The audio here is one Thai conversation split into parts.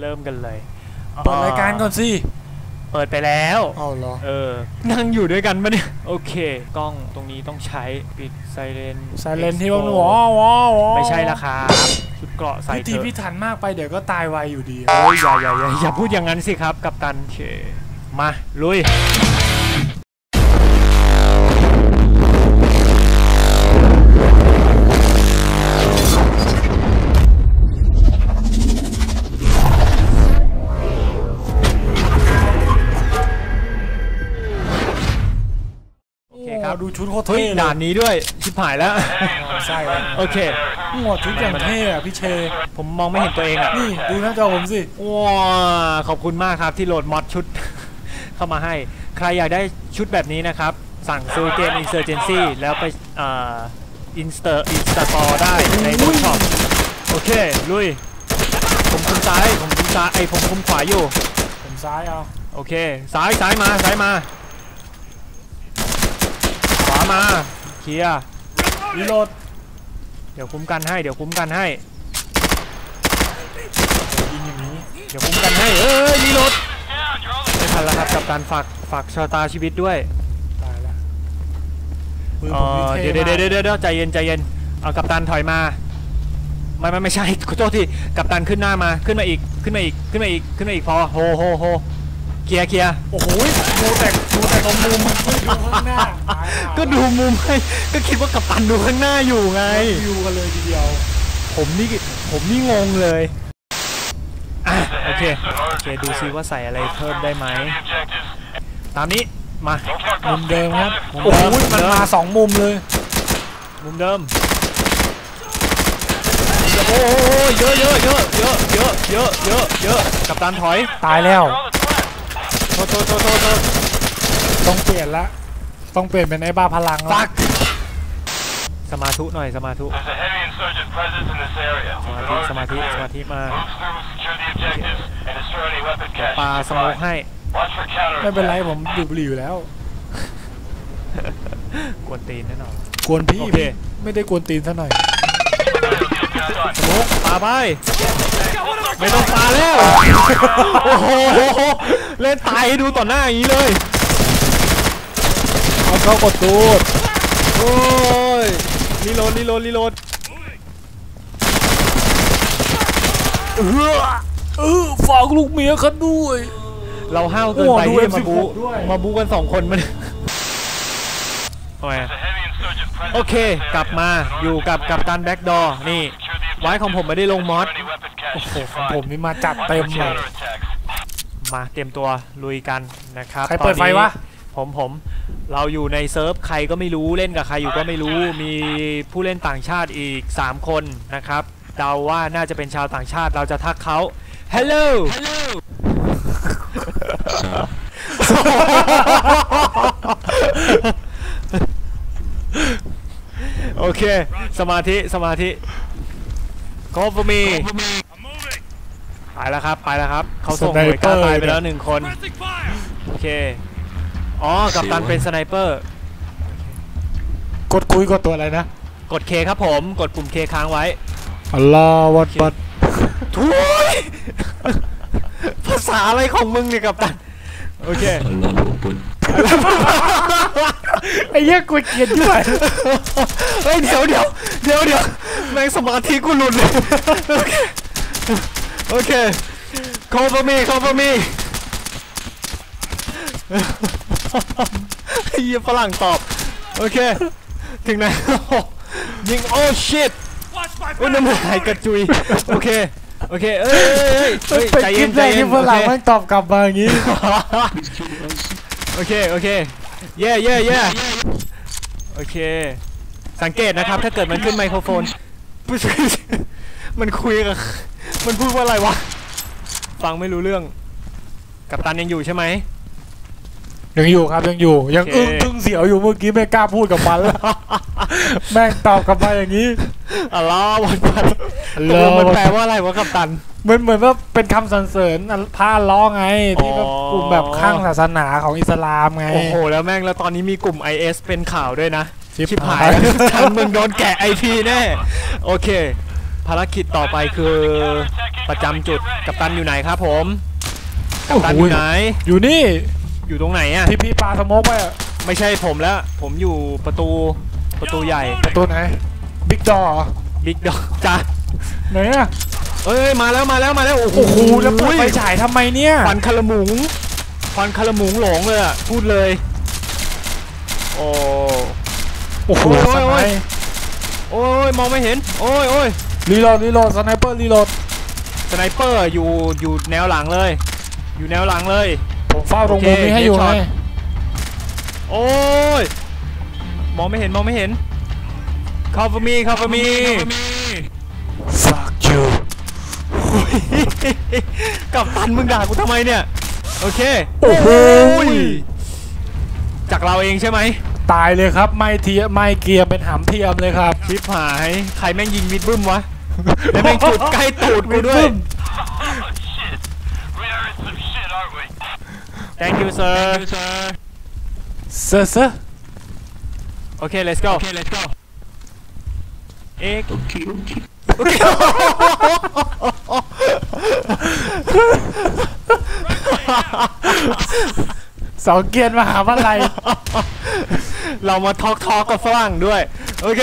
เริ่มกันเลยเปิดรายการก่อนสิ เปิดไปแล้วเอาเหรอ เออ นั่งอยู่ด้วยกันปะเนี่ย โอเค กล้องตรงนี้ต้องใช้ปิดไซเรน ไซเลนที่ว่าหวอวอวอไม่ใช่ละครับชุดเกราะใส่พิเถธีอะพิถันมากไปเดี๋ยวก็ตายไวอยู่ดี โอ้ยอย่าอย่าอย่าอย่าพูดอย่างนั้นสิครับ กับตันเคมา ลุย โอเคครับดูชุดโคตรเฮ้ยเท่เลยด่านนี้ด้วยชิบหายแล้วอ๋อใช่แล้วโอเคหัวชุดอย่างเท่อะพี่เช ผมมองไม่เห็นตัวเองอะนี่ดูหน้าจอผมสิ ว้าขอบคุณมากครับที่โหลดมอดชุด เข้ามาให้ ใครอยากได้ชุดแบบนี้นะครับ สั่งซื้อเกม Insurgency แล้วไปเอ่ออินสเตอร์อินสตาตอได้ในบูช็อปโอเค ลุย ผมคุมซ้าย ผมคุมซ้ายไอยผมคุมขวาอยู่ ผมซ้ายเอา โอเค ซ้ายซ้ายมาซ้ายมาขวา มาเคลียร์รีโหลดเดี๋ยวคุ้มกันให้ เดี๋ยวคุ้มกันให้ยิงอย่างนี้เดี๋ยวคุ้มกันให้เอ้ยรีโหลดไม่ทันแล้วครับกับการฝากฝากชะตาชีวิตด้วยตายละปืนเอผมนี่อเท่เดี๋ยวเดี๋ยวมากเดี๋ยวเดี๋ยวใจเย็นใจเย็นเอากัปตันถอยมาไม่ไม่ไม่ใช่ขอโทษทีกัปตันขึ้นหน้ามาขึ้นมาอีกขึ้นมาอีกขึ้นมาอีกขึ้นมาอีกพอโฮโฮโฮ เคลียร์เคลียร์โอ้โหดูแต่ดูแต่ตรงมุมไม่ดูข้างหน้าตายห่าก็ดูมุมให้ก็คิดว่ากัปตันดูข้างหน้าอยู่ไงวิวกันเลยทีเดียว ผมนี่ผมนี่งงเลยอะโอเคโอเคดูซิว่าใส่อะไรเพิ่มได้ไหมตามนี้มามุมเดิมครับมุมโอ้เดิโหมมันมาสองมุมเลย มุมเดิมโอ้โหเยอะเยอะเยอะเยอะเยอะเยอะเยอะเยอะกัปตันถอยตายแล้วโทษโทษโทษโทษโทษต้องเปลี่ยนละ ต้องเปลี่ยนเป็นไอ้บ้าพลังละฟักสมาธุหน่อยสมาธุ There's a heavy insurgent presence in this area. สมาธิสมาธิสมาธิมา Move through, secure the objectives, and destroy any weapon caches. ปาสโมกให้ Watch for counter ไม่เป็นไรผมดูดบุหรี่อยู่แล้ว กวนตีนแน่นอน กวนพี่โอเคไม่ได้กวนตีนซะหน่อย สโมกปาไป ไม่ต้องปาแล้ว โอ้โห เล่นตายให้ดูต่อหน้าอย่างนี้เลยเอาเข้ากดตูดโอ้ยรีโหลดรีโหลดรีโหลดเออเออฝากลูกเมียเขาด้วย เราห้าวเกินไปโอ้ดูที่จะมาบู M16 ด้วยมาบูกันสองคนมันโอ้ย There's a heavy insurgent presence โอเค in this area. กลับมาอยู่กับกัปตันแบ็กดอร์นี่ Secure the ไว้ของผมไม่ได้ลงมอส Any weapon โอ้ caches โห you ของ find. ผมนี่มาจัด Watch เต็ม for เลย counterattacks. มาเตรียมตัวลุยกันนะครับใครเปิดไฟวะตอนนี้ผมผมเราอยู่ในเซิร์ฟใครก็ไม่รู้เล่นกับใครอยู่ก็ไม่รู้มีผู้เล่นต่างชาติอีก 3 คนนะครับเดาว่าน่าจะเป็นชาวต่างชาติเราจะทักเขา Hello Hello โอเค สมาธิ สมาธิ cover me ไปแล้วครับไปแล้วครับ เขาส่งหน่วยกล้าตายไปแล้วหนึ่งคน โอเค อ๋อ กับตันเป็นสไนเปอร์ กดคุยกดตัวอะไรนะ กดเคครับผม กดปุ่มเคค้างไว้ อัลลอฮ์วัดบัดทุยภาษาอะไรของมึงเนี่ยกับตัน โอเคไอ้เหี้ยกูเกลียดด้วยเฮ้ยเดี๋ยวเดี๋ยวเดี๋ยวเดี๋ยว แม่งสมาธิกูหลุดเลย โอเคโอเค cover me cover me ไอ้เหี้ยฝรั่งตอบ โอเค ถึงไหนยิงโอ้ shit โอ้ยน้ำลายกระจุย โอเค โอเค เอ้ยเอ้ยเอ้ยเป็นใจคเย็ลินปใจแรกเย็นที่ฝรั่งโอเคแม่งตอบกลับมาอย่างงี้ โอเค โอเค เย่เย่เย่โอเค สังเกตนะครับ ถ้าเกิดมันขึ้นไมโครโฟน มันคุยกับมันพูดว่าอะไรวะ ฟังไม่รู้เรื่อง กับตันยังอยู่ใช่ไหมยังอยู่ครับยังอยู่ ยังโอเคอึ้งทึ่งเสียวอยู่เมื่อกี้ไม่กล้าพูดกับมันแล้วแม่งตอบกลับมาอย่างนี้อัลลอฮ์วันพันอัลตลกอลฮ์งมันแปลว่าอะไรวะกับตันเหมือนเหมือนว่าเป็นคำสรรเสริญอันพาล้อไงที่แบบอ๋อกลุ่มแบบข้างศาสนาของอิสลามไงโอ้โหแล้วแม่งแล้วตอนนี้มีกลุ่ม IS เป็นข่าวด้วยนะ ชิบชิบหาหายยทางมึงโดนแกะไอพีแน่ โอเค ภารกิจต่อไปคือประจำจุดกัปตันอยู่ไหนครับผม กัปตันอยู่ไหน อยู่นี่ อยู่ตรงไหนอะ ที่พี่ปาสโมกไปอะไม่ใช่ผมแล้ว ผมอยู่ประตูประตูใหญ่ ประตูไหน บิ๊กดอบิ๊กดอกจ้าไหนอะเอ้ยมาแล้วมาแล้วมาแล้วโอ้โหโอ้โหแล้วเปิดไฟฉายทำไมเนี่ยควันคาราหมุงควันคาราหมุงหลงเลยอะพูดเลย โอ้ โอ้โหโอ้ยสโอ้ไนยโอ้ยมองไม่เห็น โอ้ยโอ้ยรีโหลดรีโหลดสไนเปอร์รีโหลดสไนเปอร์อยู่อยู่แนวหลังเลย อยู่แนวหลังเลยผมเฝ้าตรงโอเคมุมนี้ให้อยู่ headshot ไงโอ้ยมองไม่เห็นมองไม่เห็น cover me cover me fuck you กับตันมึงด่ากูทำไมเนี่ย โอเค โอ้โหยจากเราเองใช่ไหม ตายเลยครับไม่เทียไม่เกียร์เป็นหำเทียมเลยครับชิปหายใครแม่งยิงมิดบึ้มวะแล้วแม่งจุดใกล้ตูดกูด้วย Oh, shit. We are in some shit, aren't we? thank you sir เซอร์เซอร์โอเค let's go โอเค let's go เอ็กโอเคโอเคสองเกียร์มหาวิทยาลัย เรามาทอกทอกกับฝรั่งด้วย โอเค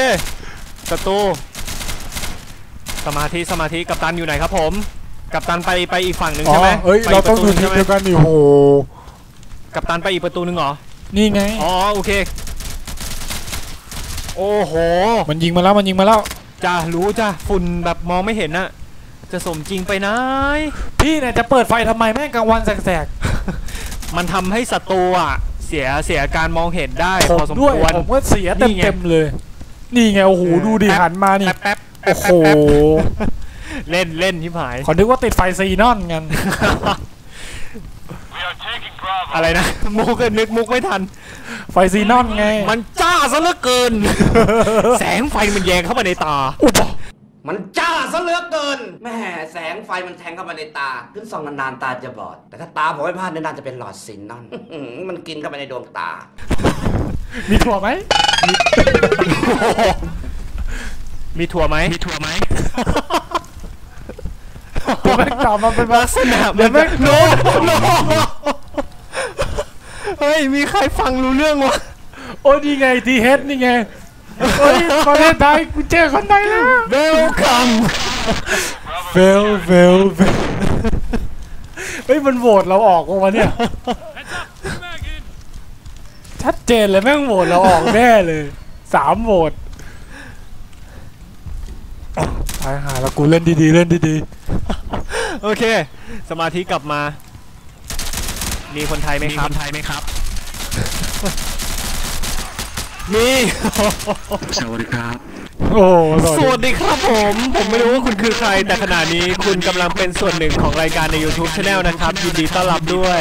ศัตรูสมาธิสมาธิกัปตันอยู่ไหนครับผม กัปตันไปไปอีกฝั่งหนึ่งอ๋อใช่ไหมเอ้ย ไปเราต้องปะอยู่หทีนึ่มใช่ไหเดียวกันดิโห กัปตันไปอีกประตูหนึ่งเหรอ นี่ไง อ๋อโอเค โอ้โห มันยิงมาแล้ว มันยิงมาแล้ว จ้ารู้จ้าฝุ่นแบบมองไม่เห็นนะจะสมจริงไปไหน พี่เนี่ยจะเปิดไฟทำไมแม่งกลางวันแสกมันทำให้ศัตรูอะ เสียเสียการมองเห็นได้ๆผพมอสมด้วยควร ผมก็เสียนี่ไง เต็มๆเลย นี่ไงโอ้โหดูดิหันมานี่ แป๊บแป๊บโอ้โหแป๊บเล่นเล่นที่ผาย ขอนึกว่าติดไฟซีนอนกัน We are taking Bravo. อะไรนะ มุกก็นึกมุกไม่ทัน ไฟซีนอนไงมันจ้าซะเหลือเกิน แสงไฟมันแยงเข้ามาในตา อุบ มันจ้าซะเหลือเกินแม่แสงไฟมันแทงเข้ามาในตา ขึ้นส่องนานๆตาจะบอด แต่ถ้าตาผมไม่พลาดเนี่ยน่าจะเป็นหลอดซินนอนอื้อหือมันกินเข้าไปในดวงตา มีถั่วไหม มีถั่วไหมมีถั่วไหมเดี๋ยวแม่งตอบมาเป็นว่าลักษณะเดี๋ยวแม่งโนโนเฮ้ย มีใครฟังรู้เรื่องวะ โอ้ยนี่ไงทีเฮดนี่ไง โอ้ยประเทศไทยกูเจอคนไทยแล้วเวลคัมเฟลเฟลเฟลเฮ้ยมันโหวตเราออกวะเนี่ย ชัดเจนเลยแม่งโหวตเราออกแน่เลยสามโหวตตายหาแล้วกูเล่นดีๆเล่นดีๆ โอเค สมาธิกลับมา มีคนไทยไหมครับ มีคนไทยไหมครับ มีๆโอ้สสวัวัสสดีดีครับผม ผมไม่รู้ว่าคุณคือใคร แต่ขณะนี้คุณกำลังเป็นส่วนหนึ่งของรายการใน YouTube Channel นะครับ ยินดีต้อนรับด้วย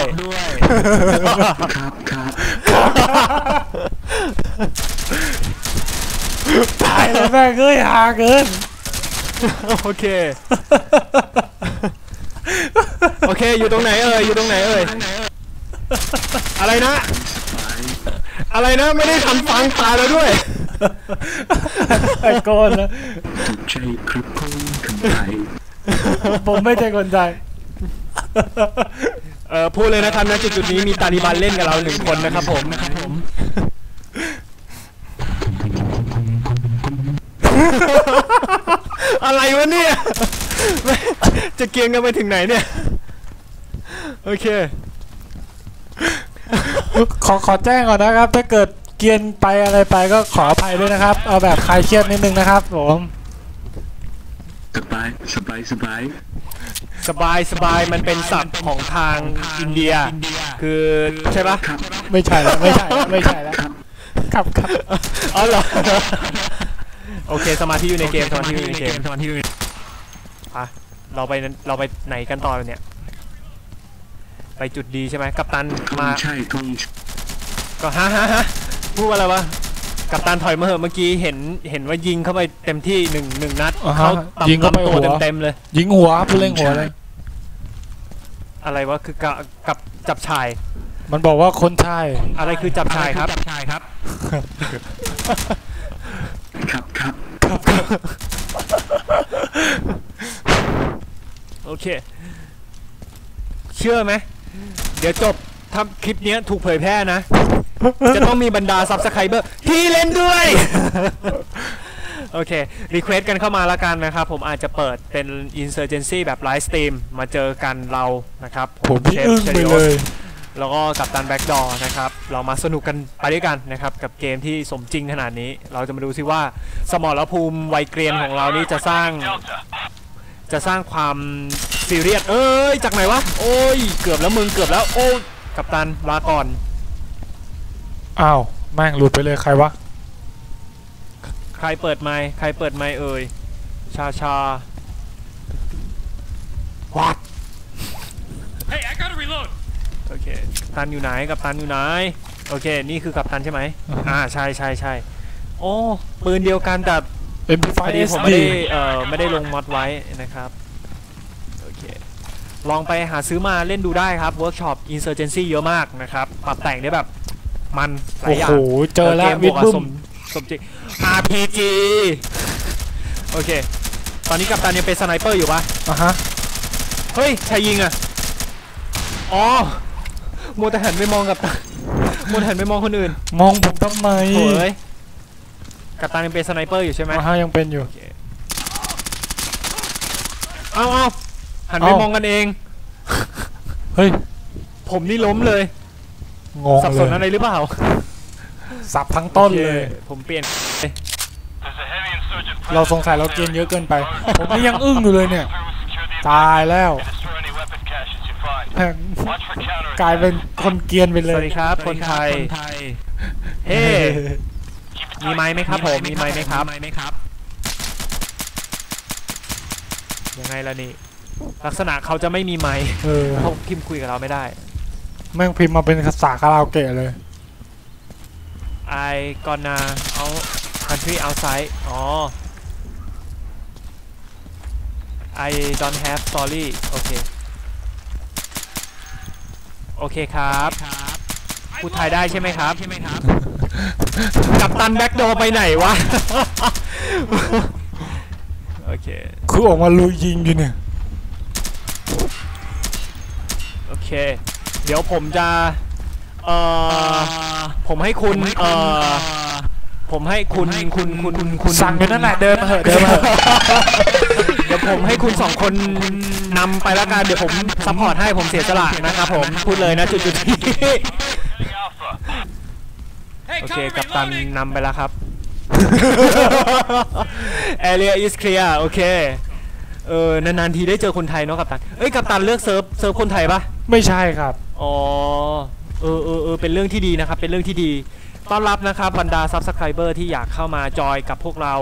ตายแล้วแม่งเอ้ยหาเกิน โอเค โอเค อยู่ตรงไหนเอ่ย อยู่ตรงไหนเอ่ย อะไรนะ อะไรนะไม่ได้ทันฟังตายแล้วด้วยไอ้โกนนะใช่ครับคนคนไทยผมไม่ใช่คนไทยเออพูดเลยนะครับณจุดจุดๆนี้มีตาลิบันเล่นกับเราหนึ่งคนนะครับผมนะครับผมอะไรวะเนี่ยจะเกียงกันไปถึงไหนเนี่ย โอเค ขอขอแจ้งก่อนนะครับ ถ้าเกิดเกรียนไปอะไรไปก็ขออภัยด้วยนะครับ เอาแบบคลายเครียดนิดนึงนะครับผมสบายสบายสบายสบายสบายมันเป็นศัพท์ของทางอินเดีย คือใช่ปะครับไม่ใช่แล้วไม่ใช่แล้วไม่ใช่แล้วครับครับครับอ๋อเหรอโอเคสมาธิอยู่ในเกมสมาธิอยู่ในเกมสมาธิอยู่ในอะเราไปนั้นเราไปไหนกันต่อเนี่ย ไปจุดดีใช่ไหมกัปตันคงมาใช่คงก็ฮะฮะฮะพูดว่าอะไรวะกัปตันถอยมาเหอะเมื่อกี้เห็นเห็นว่ายิงเข้าไปเต็มที่หนึ่งหนึ่งนัดอ่าฮะเข้าต่ำยิงเข้าไปลำตัวหัว เต็มๆเลย ยิงหัวผู้เล่งหัวเลยอะไรวะคือกะกับจับชาย มันบอกว่าคนชายอะไรคือจับชายครับจับชายครับ ครับครับโอเค เชื่อไหม เดี๋ยวจบถ้าคลิปเนี้ยถูกเผยแพร่นะ จะต้องมีบรรดาซับสไครเบอร์ที่เล่นด้วย โอเค รีเควสกันเข้ามาแล้วกันนะครับ ผมอาจจะเปิดเป็น Insurgency แบบไลฟ์สตรีมมาเจอกันเรานะครับผมพี่เชฟอึ้งเชไปริโอเลย แล้วก็กับตันแบ็กดอร์นะครับ เรามาสนุกกันไปด้วยกันนะครับ กับเกมที่สมจริงขนาดนี้ เราจะมาดูซิว่าสมรภูมิวัยเกรียนของเรานี่จะสร้าง Delta. จะสร้างความ ซีเรียสเอ้ยจากไหนวะโอ้ยเกือบแล้วมึงเกือบแล้วโอ้ยกับตันลาก่อนอ้าวแม่งหลุดไปเลยใครวะใครเปิดไมค์ใครเปิดไมค์เอ่ยชาชาวัด Hey, I gotta reload. โอเคกัปตันอยู่ไหนกัปตันอยู่ไหนโอเคนี่คือกัปตันใช่ไหมอือฮึอ่าใช่ใช่ใช่โอ้ปืนเดียวกันแต่ MP5 พอดีผม SD ไม่ได้เอ่อไม่ได้ลงมอดไว้นะครับโอเค ลองไปหาซื้อมาเล่นดูได้ครับเวิร์กช็อป Insurgency เยอะมากนะครับ ปรับแต่งได้แบบมันหลาโอ้ยอย่าโหงเจอแล้วกมวิบดวกกับบึ้มสมสมจริง RPG โอเค ตอนนี้กัปตันยังเป็นสไนเปอร์อยู่ปะอะฮะ เฮ้ยใครยิงอะ อ๋อมัวแต่หันไปมองกับตันมัวแต่หันไปมองคนอื่น มองผมทำไมโถ่เอ้ยกัปตันยังเป็นสไนเปอร์อยู่ใช่ไหมอะฮะยังเป็นอยู่ เอาเอา หันไปเอ้าม มองกันเอง เฮ้ย ผมนี่ล้มเลย งงสับสนเลอะไรยหรือเปล่าสับทั้งต้นเลย โอคผมเปลี่ยน There's a heavy insurgent เราสงสัยเราเกณฑ์เยอะเกินไป ผมนี่ยังอึ้งอยู่เลยเนี่ย through and secure the ตายแล้ว and destroy any weapon caches you find. แม่ง Watch for counter กลายเป็นคนเกรียนไปเลสยวัสดีครับ คนไทย เฮ้ มีไม้ไหมครับผม มีไม้ไหมครับ ยังไงล่ะนี่ ลักษณะเขาจะไม่มีไม้เออเขาพิมพ์คุยกับเราไม่ได้ แม่งพิมพ์มาเป็นภาษาคาราโอเกะเลย I gonna out country outside อ๋อ I don't have story โอเค โอเคครับ พูดไทยได้ใช่ไหมครับใช่ไหมครับกับตันแบ็กโดไปไหนวะ โอเค คือออกมาลุยยิงอยู่เนี่ย โอ เค เดี๋ยวผมจะ เอ่อ ผมให้คุณ เอ่อ ผมให้คุณ คุณ คุณ คุณสั่งอยู่นั่นแหละเดินมาเถอะเดินมาเถอะเดี๋ยวผมให้คุณสองคนนำไปละกัน เดี๋ยวผมซัพพอร์ตให้ผมเสียสละนะครับผม พูดเลยนะจุดๆนี้ Alpha. Hey, โอเค กัปตันนำไปแล้วครับ Area is clear โอเค เออนานๆทีได้เจอคนไทยเนาะกัปตันเอ้ยกัปตันเลือกเซิร์ฟเซิร์ฟคนไทยปะไม่ใช่ครับ อ๋อเออเออเออเป็นเรื่องที่ดีนะครับ เป็นเรื่องที่ดี ต้อนรับนะครับบรรดาซับสไครเบอร์ที่อยากเข้ามาจอยกับพวกเรา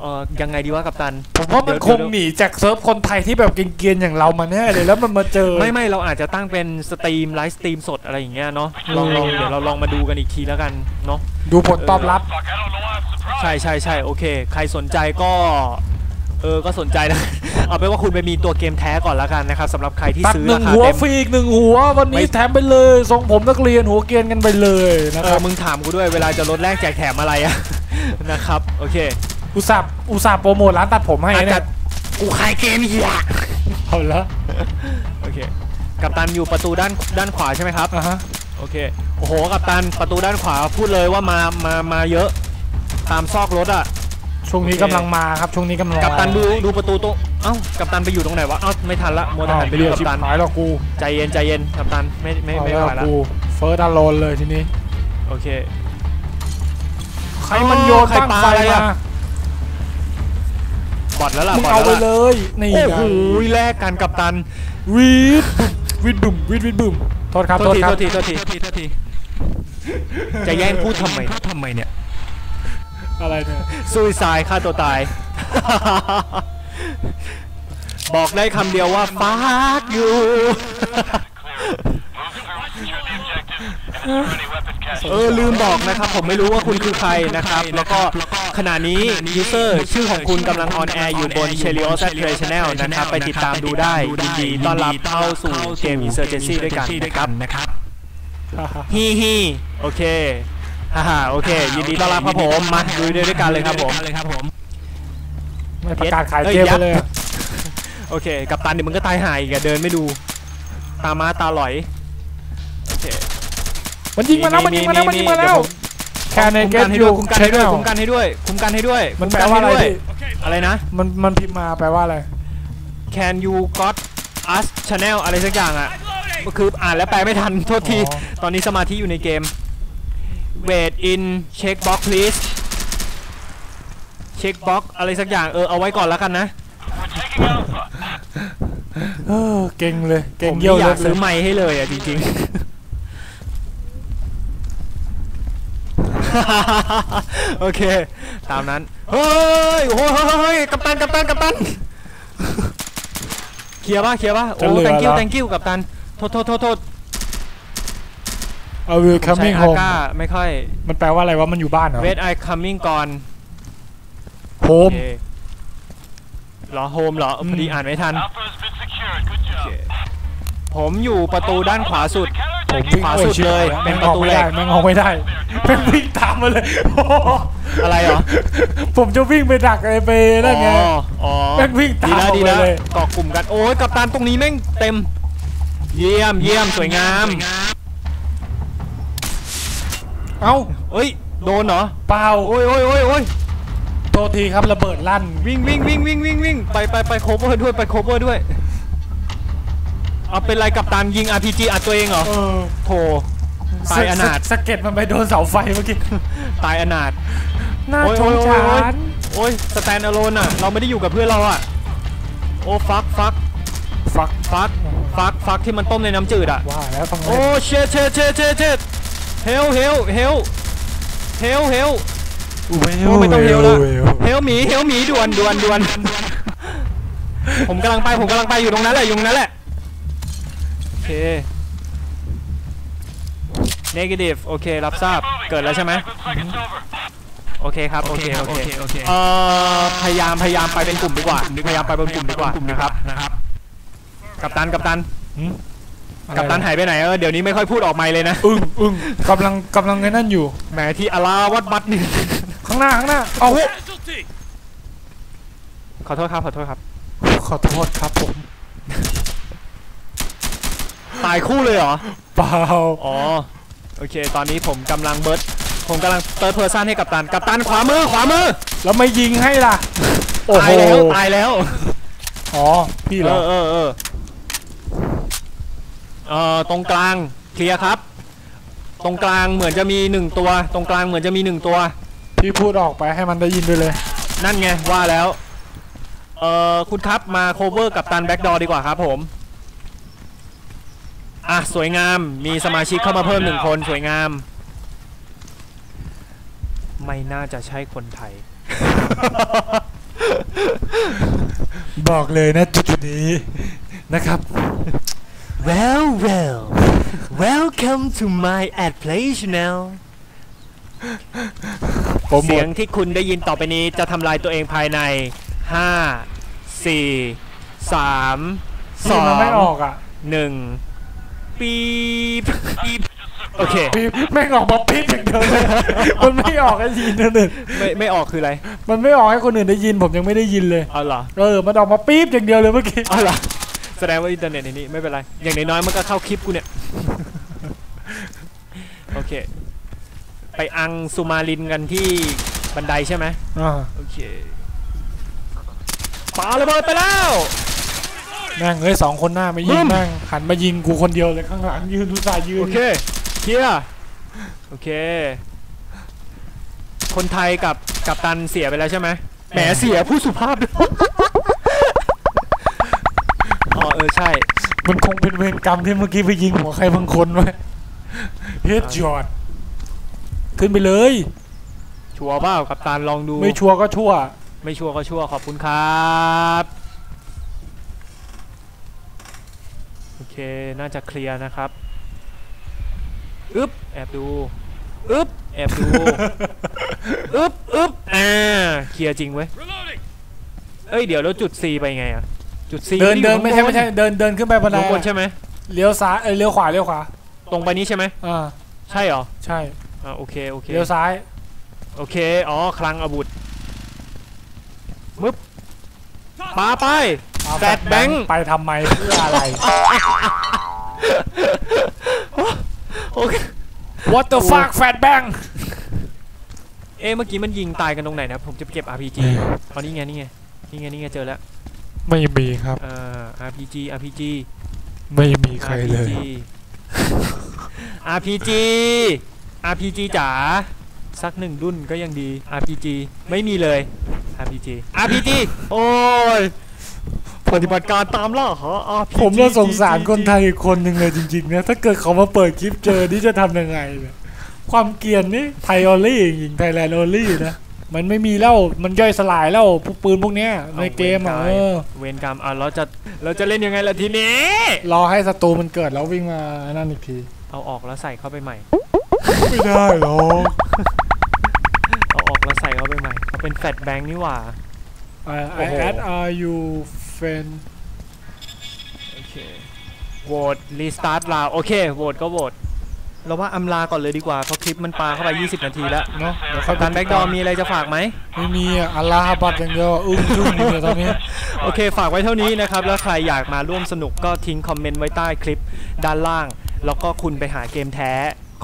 เอ่อยังไงดีวะกัปตัน ผมว่ามันเดี๋ยวคงหนีจากเซิร์ฟคนไทยที่แบบเกรียนๆอย่างเรามาแน่เลยแล้วมันมาเจอ ไม่ไม่เราอาจจะตั้งเป็นสตรีมไลฟ์สตรีมสดอะไรอย่างเงี้ยเนาะลองลองเดี๋ยวเราลองมาดูกันอีกทีแล้วกันเนาะดูผลตอบรับ Fuck, I don't know why I'm surprised. ใช่ใช่ใช่โอเค ใครสนใจก็ เออก็สนใจนะ เอาเป็นว่าคุณไปมีตัวเกมแท้ก่อนแล้วกันนะครับสำหรับใครที่ตัดซื้อหนึ่รางคาหัวเต็ม ฟรีอีกหนึ่งหัววันนี้ไม่ แถมไปเลยทรงผมนักเรียนหัวเกรียนกันไปเลยนะเอครัอบมึงถามกูด้วยเวลาจะลดแลกแจกแถมอะไรอะ นะครับ โอเคอุตส่าห์อุตส่าห์โปรโมทร้านตัดผมให้อาเนี่จจะยกูขายเกมเฮียเอาละโอเคกัปตันอยู่ประตูด้านด้านขวาใช่ไหมครับอะฮะโอเคโอ้โหกัปตันประตูด้านขวาพูดเลยว่ามามามาเยอะ ตามซอกรถอะ ช่วงนี้โอเคกำลังมาครับช่วงนี้กำลังกัปตันมาดูดูประตูตรงเอ้ากัปตันไปอยู่ตรงไหนวะเอ้าไม่ทันละมัวแต่อ้าวหันไปเรีดูยกกัชิบปตันหายแล้วกูใจเย็นใจเย็นกัปตันไม่ไม่เอาไม่แล้วไหวละกูเฟิร์สอโลนเลยทีนี้โอเคใครมันโยนใครตั้งปาไฟอะไรมาอะบอดแล้วล่ะมึงบอดเอาไปแล้วเลล่ะยนี่โอ้ไงโหแลกกันกัปตันวีดวีดบุ่มวีดวีดบุ่มโทษครับโทโทษษทีครัโทบษทีโทษทีจะแย่งพูดทำไมทำไมเนี่ย อะไรเนี่ยซูซายฆ่าตัวตาย บอกได้คำเดียวว่าฟากอยู่ Clear. Move through, secure the objective, and destroy any weapon caches. เออลืมบอกนะครับ ผมไม่รู้ว่าคุณคือใครนะครับ แล้วก็ขณะนี้ยูเซอร์ชื่อของคุณกำลังออนแอร์อยู่บน c h e l i o s a t r a Channel นะครับ ไปติดตามดูได้ยินดีต้อนรับเข้าสู่เกม Insurgency ด้วยกันนะครับ ฮีฮีโอเค ฮ่าฮ่าโอเค ยินดีต้อนรับครับผมมาดูด้วยกันเลยครับผมไม่ประกาศขายเอ้ยเกมไปยับเลยอะโอเค กับตันเดี๋ยวมึงก็ตายหายอีกอะเดินไม่ดู ตามาตาหลอยโอเคมันยิงมาแล้วมันยิงมาแล้วมันยิงมาแล้วแค่ในคุมเกกัมนให้อด้วยยู่คุมกันใช้ให้ด้วยแนวคุมกันให้ด้วยคุมกันให้ด้วยมันคุแปลกัว่าอะไรให้ด้วยพี่อะไรนะ มันมันพิมพ์มาแปลว่าอะไร Can you got us channel อะไรสักอย่างอะก็คืออ่านแล้วแปลไม่ทันโทษทีอ๋อตอนนี้สมาธิอยู่ในเกม wait in check box please check box อะไรสักอย่างเออเอาไว้ก่อนแล้วกันนะ We're taking Alpha. เออเก่งเลยผเก่งมเยี่ยวไม่อเลยายกซื้อไม้ให้เลยอะจริงๆ โอเค ตามนั้น เฮ้ยโอ้โหเฮ้ยเฮ้ยกัปตันกัปตันกัปตันเคลียร์ป่ะเคลียร์ป่ะโอ้ thank you thank you กัปตัน โทษโทษโทษโทษ เอาวิวผมใช้ coming อา home ก้าไม่ค่อย มันแปลว่าอะไรวะมันอยู่บ้านเหรอ wait I coming ก่อนโอ home เคเหรอโฮมเหรอเออพอดีอ่านไม่ทัน Alpha's been secured. Good job. ผมอยู่ประตูด้านขวาสุด Counter ผม taking วิ่งขวาโอ้สุดชิบเลยหาเป็นแม่งประออกตูไม่เหล็ได้กแม่งออกไม่ได้แม่งวิ่งตามมาเลยโอ้โหอะไรเหรอ ผมจะวิ่งไปดักไอ้ไปนั่นไงอ๋ออ๋อแม่งวิ่งตามดีแล้วดีแล้วออกไปเลยเกาะกลุ่มกัน โอ้ยกัปตันตรงนี้แม่งเต็ม เยี่ยมเยี่ยมสวยงาม เอ้าเอ้ย โดนเหรอ เปล่า โอ้ยโอ้ยโอ้ยโอ้ยโทษทีครับระเบิดลั่น วิ่งวิ่งวิ่งวิ่งวิ่งวิ่งไปไปไปโคเวอร์ด้วยไปโคเวอร์ด้วย เอาเป็นไรกัปตันยิง RPG อัดตัวเองเหรอ เออโถ ตายอนาถ สะเก็ดมันไปโดนเสาไฟเมื่อกี้ตายอนาถ น่าโอ้ยสงสาโอ้ยโอ้ยรโอ้ยสแตนอะโลนอะ เราไม่ได้อยู่กับเพื่อนเราอะ โอ้ฟักฟักฟักฟักฟักฟักที่มันต้มในน้ำจืดอะ ว่าแล้วฟังโอ้เชดเชดเชดเชดเชด เฮลเฮลเฮลเฮลเฮลเวโอ้ไม่ต้องเฮลแล้วเวเฮลหมีเฮลหมีด่วนด่วนด่วนผมกำลังไปผมกำลังไปอยู่ตรงนั้นแหละอยู่ตรงนั้นแหละโอเค negative โอเค รับทราบเกิดแล้วใช่ไหม Looks like it's over. โอเคครับโอเคโอเคโอเคเอ่อพยายามพยายามไปเป็นกลุ่มดีกว่าพยายามไปเป็นกลุ่มดีกว่านะครับนะครับกัปตันกัปตัน กัปตันหายไปไหนเออเดี๋ยวนี้ไม่ค่อยพูดออกไมค์เลยนะอึ้งอึ้งกำลังกำลังไอ้นั่นอยู่แหมที่อาลาวัดบัดนี่ข้างหน้าข้างหน้าเอา Casualty. ขอโทษครับขอโทษครับ ขอโทษครับผมตายคู่เลยเหรอเปล่าอ๋อโอเค ตอนนี้ผมกำลังเบิร์ดผมกำลังเติร์ดเพอร์ซันให้กัปตันกัปตันขวามือขวามือแล้วไม่ยิงให้ล่ะโอ้ตาโหยแล้วตายแล้วอ๋อพี่เหรเอออเออเออ เอ่อตรงกลางเคลียร์ครับ ตรงกลางเหมือนจะมีหนึ่งตัว ตรงกลางเหมือนจะมีหนึ่งตัว พี่พูดออกไปให้มันได้ยินไปเลย นั่นไงว่าแล้วเอ่อคุณครับมาโคเวอร์กับตันแบ็กดอดีกว่าครับผมอะสวยงามมีสมาชิกเข้ามาเพิ่มหนึ่งคนสวยงาม ไม่น่าจะใช่คนไทย บอกเลยนะจุดๆนี้นะครับ Well well welcome to my ad play channel โปรโมเสียทงที่คุณได้ยินต่อไปนี้จะทำลายตัวเองภายใน 5 4 3พี่มันไม่ออกอะ2 1ปีบปีบโอเคพี่แม่งออกมาปี๊ดอย่างเดียวเลยมันไม่ออกให้ยินนั่นเองไม่ไม่ออกคืออะไร มันไม่ออกให้คนอื่นได้ยินผมยังไม่ได้ยินเลยเอาเหรอเออมันออกมาปี๊บอย่างเดียวเลยเมื่อกี้เอาเหรอ แสดงว่าอินเทอร์เน็ตในนี้ไม่เป็นไร อย่างน้อยๆมันก็เข้าคลิปกูเนี่ย โอเค ไปอังสุมาลินกันที่บันไดใช่ไหมอ่าโอเคปาระเบิดไปแล้ว แม่งเอ้ยสองคนหน้ามายิบึ้งมแม่งหันมายิงกูคนเดียวเลยข้างหลังยืนทุสายยืน โอเคเคลียร์โอเค คนไทยกับกับตันเสียไปแล้วใช่ไหมแหมเสียผู้สุภาพด้วย อ๋อเออใช่ มันคงเป็นเวรกรรมที่เมื่อกี้ไปยิงหัวใครบางคนไว้เฮดจอดขึ้นไปเลย ชัวร์เปล่ากับตันลองดู ไม่ชัวร์ก็ชั่ว ไม่ชัวร์ก็ชัวร์ขอบคุณครับโอเคน่าจะเคลียร์นะครับอึ๊บแอบดูอึ๊บแอบดูอึ๊บอึ๊บอ่าเคลียร์จริงเว้ย Reloading. เอ้ยเดี๋ยวแล้วจุด C ไปไงอะ จุด C เดินอยู่เดินไม่ใช่ข้างบไม่ใช่เดินเดินขึ้นไปบันอไดยู่ข้างบนใช่ไหมเลี้ยวซ้ายเอ้ยเลี้ยวขวาเลี้ยวขวา ตรงไปนี้ใช่ไหมอ่าใช่เหรอใช่อ่าโอเคโอเคเลี้ยวซ้าย โอเคอ๋อคลังอาวุธมึบปาไปเอาแฟดแบงค์ไปทำไมเพื่ออะไรโอเค What the fuck แฟดแบงเอ๊ะเมื่อกี้มันยิงตายกันตรงไหนนะผมจะไปเก็บ RPG อ๋อนี่ไงนี่ไงนี่ไงนี่ไงเจอแล้ว ไม่มีครับ เอ่อ RPG RPG ไม่มีใครเลย RPG RPG จ๋าสักหนึ่งรุ่นก็ยังดี RPG ไม่มีเลย RPG RPG โอ้ยปฏิบัติการตามล่าหา RPG ผมน่าสงสารคนไทยอีกคนหนึ่งเลยจริงๆนะถ้าเกิดเขามาเปิดคลิปเจอนี่จะทำยังไงเนี่ยความเกรียนนี่ไทยออลลี่จริงไทยแลนด์ออลลี่นะ มันไม่มีแล้วมันย่อยสลายแล้วพวกปืนพวกเนี้ยในเกมอะเออเวรกรรมอะเราจะเราจะเล่นยังไงล่ะทีนี้ รอให้ศัตรูมันเกิดแล้ววิ่งมานั่นอีกที เอาออกแล้วใส่เข้าไปใหม่ ไม่ได้หรอกเอาออกแล้วใส่เข้าไปใหม่เขาเป็นแฟลชแบงค์นี่หว่าไอโอ้โหแอดอาร์ยูเฟนโอเคโหวตรีสตาร์ทลาโอเคโหวตก็โหวต เราว่าอำลาก่อนเลยดีกว่าเพราะคลิปมันปาเข้าไป 20 นาทีแล้วเนาะเดี๋ยวค่อยการแบ็กดอมีอะไรจะฝากไหมไม่มีอะอัลลาฮ์บัดอย่างเดียวอึ้งทึ่งอยู่เนี่ยตอนนี้โอเค ฝากไว้เท่านี้นะครับ แล้วใครอยากมาร่วมสนุกก็ทิ้งคอมเมนต์ไว้ใต้คลิปด้านล่าง แล้วก็คุณไปหาเกมแท้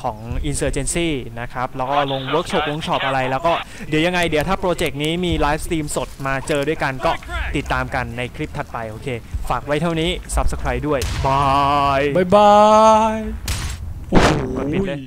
ของ Insurgency นะครับ แล้วก็ลงเวิร์กช็อปวงช็อปอะไร แล้วก็เดี๋ยวยังไงเดี๋ยวถ้าโปรเจกต์นี้มีไลฟ์สตรีมสดมาเจอด้วยกันก็ติดตามกันในคลิปถัดไป โอเค ฝากไว้เท่านี้ Subscribe ด้วยบายบายบาย โอ้โหกดปิดเลย